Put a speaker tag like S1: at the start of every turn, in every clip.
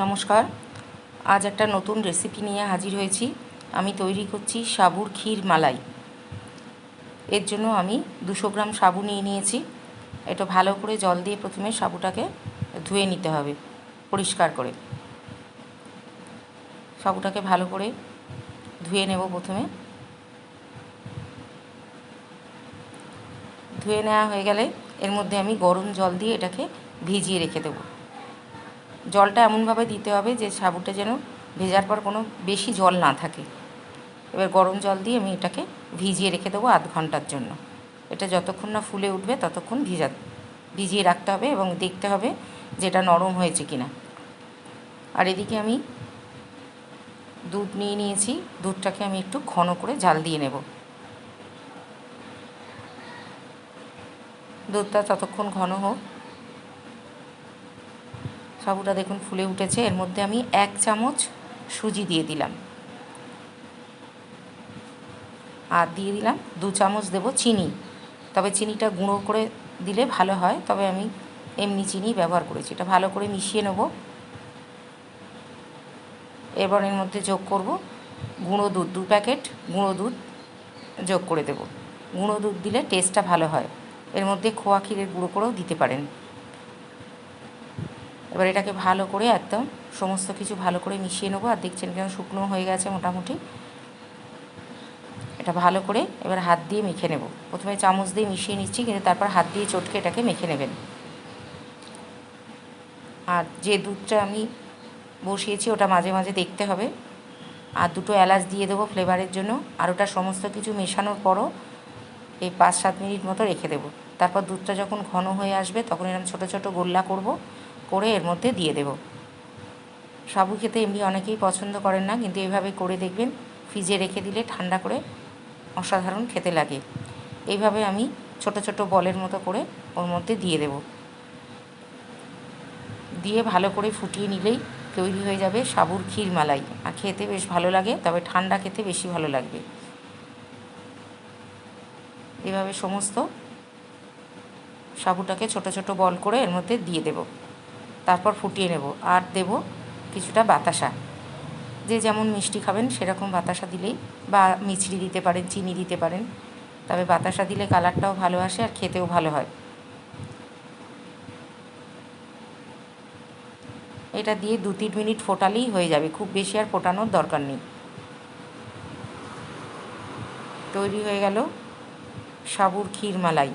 S1: নমস্কার। আজ একটা নতুন রেসিপি নিয়ে হাজির হয়েছি। আমি তৈরি করছি সাবুর ক্ষীর মালাই। এর জন্য আমি দুশো গ্রাম সাবু নিয়ে নিয়েছি। এটা ভালো করে জল দিয়ে প্রথমে সাবুটাকে ধুয়ে নিতে হবে পরিষ্কার করে। সাবুটাকে ভালো করে ধুয়ে নেব প্রথমে। ধুয়ে নেওয়া হয়ে গেলে এর মধ্যে আমি গরম জল দিয়ে এটাকে ভিজিয়ে রেখে দেবো। জলটা এমনভাবে দিতে হবে যে সাবুটা যেন ভেজার পর কোনো বেশি জল না থাকে। এবার গরম জল দিয়ে আমি এটাকে ভিজিয়ে রেখে দেবো আধ ঘণ্টার জন্য। এটা যতক্ষণ না ফুলে উঠবে ততক্ষণ ভিজা, ভিজিয়ে রাখতে হবে এবং দেখতে হবে যে এটা নরম হয়েছে কি না আর এদিকে আমি দুধ নিয়ে নিয়েছি, দুধটাকে আমি একটু ঘন করে জাল দিয়ে নেব। দুধটা ততক্ষণ ঘন হোক। সাবুটা দেখুন ফুলে উঠেছে। এর মধ্যে আমি এক চামচ সুজি দিয়ে দিলাম। আর দিয়ে দিলাম দু চামচ দেব চিনি। তবে চিনিটা গুঁড়ো করে দিলে ভালো হয়। তবে আমি এমনি চিনি ব্যবহার করেছি। এটা ভালো করে মিশিয়ে নেব। এবার এর মধ্যে যোগ করব গুঁড়ো দুধ, দু প্যাকেট গুঁড়ো দুধ যোগ করে দেব। গুঁড়ো দুধ দিলে টেস্টটা ভালো হয়। এর মধ্যে খোয়া ক্ষীরের গুঁড়ো করেও দিতে পারেন। এবার এটাকে ভালো করে একদম সমস্ত কিছু ভালো করে মিশিয়ে নেব আর দেখছেন কেন শুকনো হয়ে গেছে মোটামুটি। এটা ভালো করে এবার হাত দিয়ে মেখে নেব। প্রথমে চামচ দিয়ে মিশিয়ে নিচ্ছি, কিন্তু তারপর হাত দিয়ে চটকে এটাকে মেখে নেবেন। আর যে দুধটা আমি বসিয়েছি ওটা মাঝে মাঝে দেখতে হবে। আর দুটো এলাচ দিয়ে দেবো ফ্লেভারের জন্য। আর ওটা সমস্ত কিছু মেশানোর পরও এই পাঁচ সাত মিনিট মতো রেখে দেবো। তারপর দুধটা যখন ঘন হয়ে আসবে তখন এরকম ছোটো ছোটো গোল্লা করব। করে এর মধ্যে দিয়ে দেব। সাবু খেতে এমনি অনেকেই পছন্দ করেন না, কিন্তু এভাবে করে দেখবেন, ফ্রিজে রেখে দিলে ঠান্ডা করে অসাধারণ খেতে লাগে। এইভাবে আমি ছোট ছোট বলের মতো করে ওর মধ্যে দিয়ে দেব। দিয়ে ভালো করে ফুটিয়ে নিলেই তৈরি হয়ে যাবে সাবুর ক্ষীর মালাই আর খেতে বেশ ভালো লাগে, তবে ঠান্ডা খেতে বেশি ভালো লাগবে। এভাবে সমস্ত সাবুটাকে ছোট ছোট বল করে এর মধ্যে দিয়ে দেব। তারপর ফুটিয়ে নেব। আর দেব কিছুটা বাতাসা। যে যেমন মিষ্টি খাবেন, সেরকম বাতাসা দিলেই বা মিছরি দিতে পারেন, চিনি দিতে পারেন। তবে বাতাসা দিলে কালারটাও ভালো আসে আর খেতেও ভালো হয়। এটা দিয়ে দু তিন মিনিট ফোটালেই হয়ে যাবে। খুব বেশি আর ফোটানোর দরকার নেই। তৈরি হয়ে গেল সাবুর ক্ষীর মালাই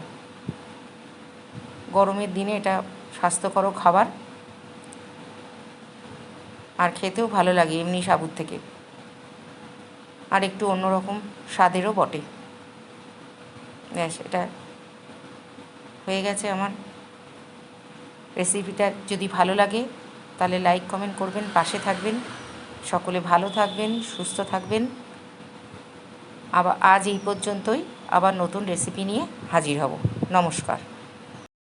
S1: গরমের দিনে এটা স্বাস্থ্যকর খাবার। আর খেতেও ভালো লাগে এমনি সাবুর থেকে। আর একটু অন্যরকম স্বাদেরও বটে। ব্যাস, এটা হয়ে গেছে আমার রেসিপিটা যদি ভালো লাগে, তাহলে লাইক কমেন্ট করবেন, পাশে থাকবেন। সকলে ভালো থাকবেন, সুস্থ থাকবেন। আবার আজ এই পর্যন্তই। আবার নতুন রেসিপি নিয়ে হাজির হব। নমস্কার।